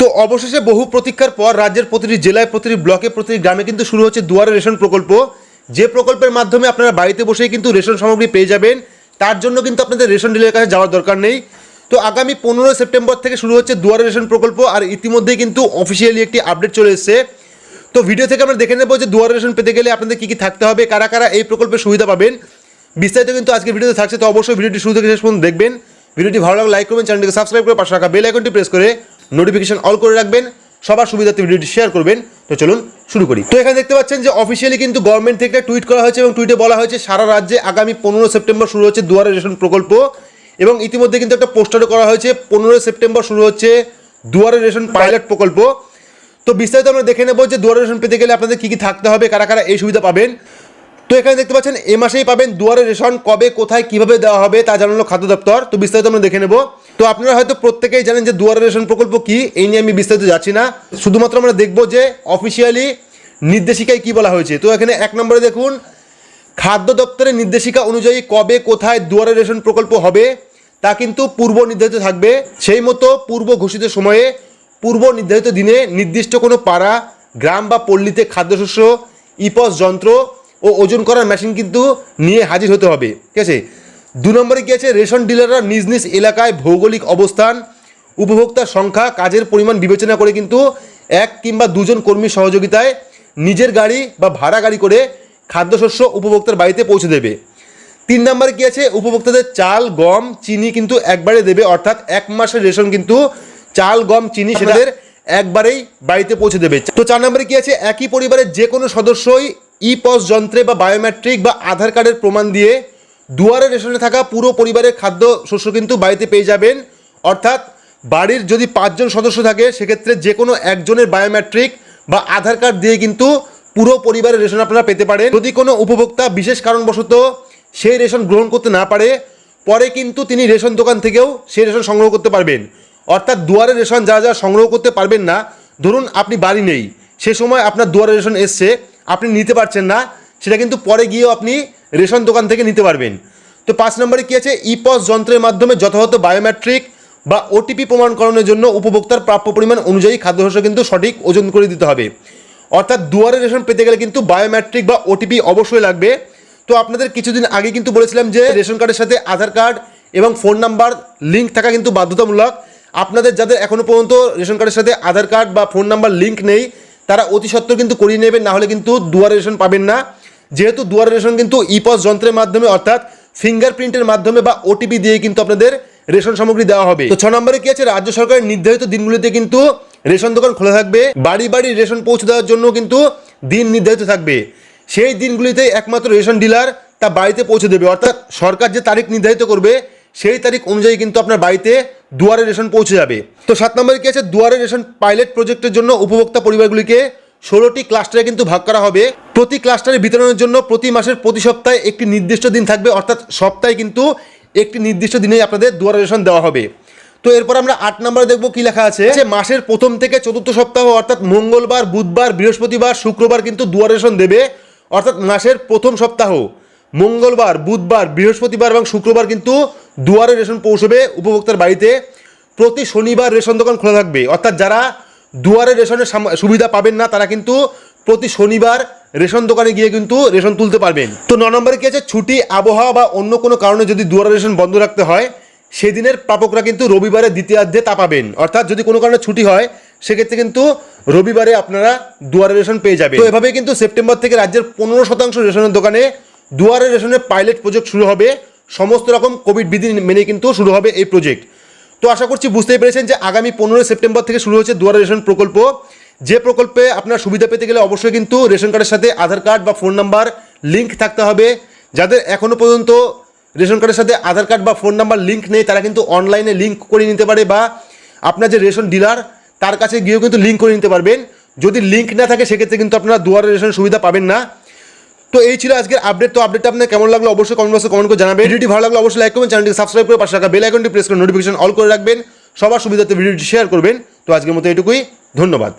তো অবশেষে বহু প্রতীক্ষার পর রাজ্যের প্রতিটি জেলায়, প্রতিটি ব্লকে, প্রতিটি গ্রামে কিন্তু শুরু হচ্ছে দুয়ারে রেশন প্রকল্প। যে প্রকল্পের মাধ্যমে আপনারা বাড়িতে বসেই কিন্তু রেশন সামগ্রী পেয়ে যাবেন, তার জন্য কিন্তু আপনাদের রেশন ডিলারের কাছে যাওয়ার দরকার নেই। তো আগামী পনেরোই সেপ্টেম্বর থেকে শুরু হচ্ছে দুয়ারে রেশন প্রকল্প, আর ইতিমধ্যেই কিন্তু অফিসিয়ালি একটি আপডেট চলে এসেছে। তো ভিডিও থেকে আমরা দেখে নেব যে দুয়ারে রেশন পেতে গেলে আপনাদের কী কী থাকতে হবে, কারা কারা এই প্রকল্পের সুবিধা পাবেন। বিস্তারিত কিন্তু আজকে ভিডিওতে থাকছে, তো অবশ্যই ভিডিওটি শুরু থেকে শেষ পর্যন্ত দেখবেন। ভিডিওটি ভালো লাগলে লাইক করবেন চ্যানেলটিকে সাবস্ক্রাইব করে পাশে রাখা বেল আইকনটি প্রেস করে নোটিফিকেশন অল করে রাখবেন, সবার সুবিধার্থে ভিডিওটি শেয়ার করবেন। তো চলুন শুরু করি। তো এখানে দেখতে পাচ্ছেন যে অফিসিয়ালি কিন্তু গভর্নমেন্ট থেকে টুইট করা হয়েছে এবং টুইটে বলা হয়েছে, সারা রাজ্যে আগামী পনেরো সেপ্টেম্বর শুরু হচ্ছে দুয়ারে রেশন প্রকল্প। এবং ইতিমধ্যে কিন্তু একটা পোস্টারও করা হয়েছে, পনেরোই সেপ্টেম্বর শুরু হচ্ছে দুয়ারে রেশন পাইলট প্রকল্প। তো বিস্তারিত আমরা দেখে নেব যে দুয়ারে রেশন পেতে গেলে আপনাদের কী কী থাকতে হবে, কারা কারা এই সুবিধা পাবেন। তো এখানে দেখতে পাচ্ছেন, এ মাসেই পাবেন দুয়ারে রেশন কবে, কোথায়, কীভাবে দেওয়া হবে তা জানালো খাদ্য দপ্তর। তো বিস্তারিত আমরা দেখে নেব। তো আপনারা হয়তো প্রত্যেকেই জানেন যে দুয়ারে রেশন প্রকল্প কি, এই নিয়ে আমি বিস্তারিত যাচ্ছি না। শুধুমাত্র আমরা দেখব যে অফিসিয়ালি নির্দেশিকায় কি বলা হয়েছে। তো এখানে এক নম্বরে দেখুন, খাদ্য দপ্তরের নির্দেশিকা অনুযায়ী কবে, কোথায় দুয়ারে রেশন প্রকল্প হবে, তা কিন্তু পূর্ব নির্ধারিত থাকবে। সেই মতো পূর্ব ঘোষিত সময়ে, পূর্ব নির্ধারিত দিনে নির্দিষ্ট কোনো পাড়া, গ্রাম বা পল্লীতে খাদ্যশস্য, ইপস যন্ত্র ও ওজন করার মেশিন কিন্তু নিয়ে হাজির হতে হবে। ঠিক আছে? দু নম্বরে কি আছে রেশন ডিলাররা নিজ নিজ এলাকায় ভৌগোলিক অবস্থান উপভোক্তার সংখ্যা কাজের পরিমাণ বিবেচনা করে কিন্তু এক কিংবা দুজন কর্মীর সহযোগিতায় নিজের গাড়ি বা ভাড়া গাড়ি করে খাদ্যশস্য উপভোক্তার বাড়িতে পৌঁছে দেবে। তিন নম্বরে কি আছে উপভোক্তাদের চাল গম চিনি কিন্তু একবারে দেবে অর্থাৎ এক মাসের রেশন কিন্তু চাল গম চিনি সেটাদের একবারেই বাড়িতে পৌঁছে দেবে। তো চার নম্বরে কি আছে একই পরিবারের যে কোনো সদস্যই ই পস যন্ত্রে বা বায়োমেট্রিক বা আধার কার্ডের প্রমাণ দিয়ে দুয়ারে রেশনে থাকা পুরো পরিবারের খাদ্য শস্য কিন্তু বাড়িতে পেয়ে যাবেন। অর্থাৎ বাড়ির যদি পাঁচজন সদস্য থাকে, সেক্ষেত্রে যে কোনো একজনের বায়োমেট্রিক বা আধার কার্ড দিয়ে কিন্তু পুরো পরিবারের রেশন আপনারা পেতে পারেন। যদি কোনো উপভোক্তা বিশেষ কারণবশত সেই রেশন গ্রহণ করতে না পারে, পরে কিন্তু তিনি রেশন দোকান থেকেও সেই রেশন সংগ্রহ করতে পারবেন। অর্থাৎ দুয়ারে রেশন যা যা সংগ্রহ করতে পারবেন না, ধরুন আপনি বাড়ি নেই, সে সময় আপনার দুয়ারে রেশন এসছে, আপনি নিতে পারছেন না, সেটা কিন্তু পরে গিয়েও আপনি রেশন দোকান থেকে নিতে পারবেন। তো পাঁচ নম্বরে কী আছে? ইপস যন্ত্রের মাধ্যমে যথাযথ বায়োমেট্রিক বা ওটিপি প্রমাণকরণের জন্য উপভোক্তার প্রাপ্য পরিমাণ অনুযায়ী খাদ্যশস্য কিন্তু সঠিক ওজন করে দিতে হবে। অর্থাৎ দুয়ারে রেশন পেতে গেলে কিন্তু বায়োমেট্রিক বা ওটিপি অবশ্যই লাগবে। তো আপনাদের কিছুদিন আগে কিন্তু বলেছিলাম যে রেশন কার্ডের সাথে আধার কার্ড এবং ফোন নাম্বার লিঙ্ক থাকা কিন্তু বাধ্যতামূলক। আপনাদের যাদের এখনও পর্যন্ত রেশন কার্ডের সাথে আধার কার্ড বা ফোন নাম্বার লিঙ্ক নেই, তারা অতি সত্ত্বর কিন্তু করিয়ে নেবেন, না হলে কিন্তু দুয়ারে রেশন পাবেন না। যেহেতু দুয়ারে রেশন কিন্তু ইপস যন্ত্রের মাধ্যমে, অর্থাৎ ফিঙ্গারপ্রিন্টের মাধ্যমে বা ওটিপি দিয়ে কিন্তু আপনাদের রেশন সামগ্রী দেওয়া হবে। তো ছ নম্বরে কি আছে? রাজ্য সরকারের নির্ধারিত দিনগুলিতে কিন্তু রেশন দোকান খোলা থাকবে। বাড়ি বাড়ি রেশন পৌঁছে দেওয়ার জন্য কিন্তু দিন নির্ধারিত থাকবে। সেই দিনগুলিতে একমাত্র রেশন ডিলার তা বাড়িতে পৌঁছে দেবে। অর্থাৎ সরকার যে তারিখ নির্ধারিত করবে, সেই তারিখ অনুযায়ী কিন্তু আপনার বাড়িতে দুয়ারে রেশন পৌঁছে যাবে। তো সাত নম্বরে কি আছে? দুয়ারে রেশন পাইলট প্রজেক্টের জন্য উপভোক্তা পরিবারগুলিকে ষোলোটি ক্লাস্টারে কিন্তু ভাগ করা হবে। প্রতি ক্লাস্টারে বিতরণের জন্য প্রতি মাসের প্রতি সপ্তাহে একটি নির্দিষ্ট দিন থাকবে, অর্থাৎ সপ্তাহে কিন্তু একটি নির্দিষ্ট দিনেই আপনাদের দুয়ার রেশন দেওয়া হবে। তো এরপর আমরা আট নম্বরে দেখব কি লেখা আছে। যে মাসের প্রথম থেকে চতুর্থ সপ্তাহ, অর্থাৎ মঙ্গলবার, বুধবার, বৃহস্পতিবার, শুক্রবার কিন্তু দুয়ার রেশন দেবে, অর্থাৎ মাসের প্রথম সপ্তাহ। মঙ্গলবার, বুধবার, বৃহস্পতিবার এবং শুক্রবার কিন্তু দুয়ারে রেশন পৌঁছবে উপভোক্তার বাড়িতে। প্রতি শনিবার রেশন দোকান খোলা থাকবে, অর্থাৎ যারা দুয়ারে রেশনের সুবিধা পাবেন না, তারা কিন্তু প্রতি শনিবার রেশন দোকানে গিয়ে কিন্তু রেশন তুলতে পারবেন। তো ন নম্বরে কি আছে? ছুটি, আবহাওয়া বা অন্য কোনো কারণে যদি দুয়ারে রেশন বন্ধ রাখতে হয়, সেদিনের প্রাপকরা কিন্তু রবিবারে দ্বিতীয়ার্ধে তা পাবেন। অর্থাৎ যদি কোনো কারণে ছুটি হয়, সেক্ষেত্রে কিন্তু রবিবারে আপনারা দুয়ারে রেশন পেয়ে যাবেন। তো এভাবে কিন্তু সেপ্টেম্বর থেকে রাজ্যের পনেরো শতাংশ রেশনের দোকানে দুয়ারে রেশনের পাইলট প্রজেক্ট শুরু হবে। সমস্ত রকম কোভিড বিধি মেনে কিন্তু শুরু হবে এই প্রজেক্ট। তো আশা করছি বুঝতেই পেরেছেন যে আগামী পনেরোই সেপ্টেম্বর থেকে শুরু হচ্ছে দুয়ারে রেশন প্রকল্প। যে প্রকল্পে আপনার সুবিধা পেতে গেলে অবশ্যই কিন্তু রেশন কার্ডের সাথে আধার কার্ড বা ফোন নাম্বার লিঙ্ক থাকতে হবে। যাদের এখনও পর্যন্ত রেশন কার্ডের সাথে আধার কার্ড বা ফোন নাম্বার লিঙ্ক নেই, তারা কিন্তু অনলাইনে লিঙ্ক করে নিতে পারে বা আপনার যে রেশন ডিলার, তার কাছে গিয়েও কিন্তু লিঙ্ক করে নিতে পারবেন। যদি লিঙ্ক না থাকে, সেক্ষেত্রে কিন্তু আপনারা দুয়ারে রেশন সুবিধা পাবেন না। তো এই ছিল আজকের আপডেট তো আপডেটটা আপনার কেমন লাগল অবশ্যই কমেন্ট বক্সে কমেন্ট করে জানাবেন। ভিডিওটি ভালো লাগল অবশ্যই লাইক করবেন চ্যানেলটিকে সাবস্ক্রাইব করে পাশে রাখা বেল আইকনটি প্রেস করে নোটিফিকেশন অল করে রাখবেন। সবার সুবিধাতে ভিডিওটি শেয়ার করবেন। তো আজকের মতো এটুকুই। ধন্যবাদ।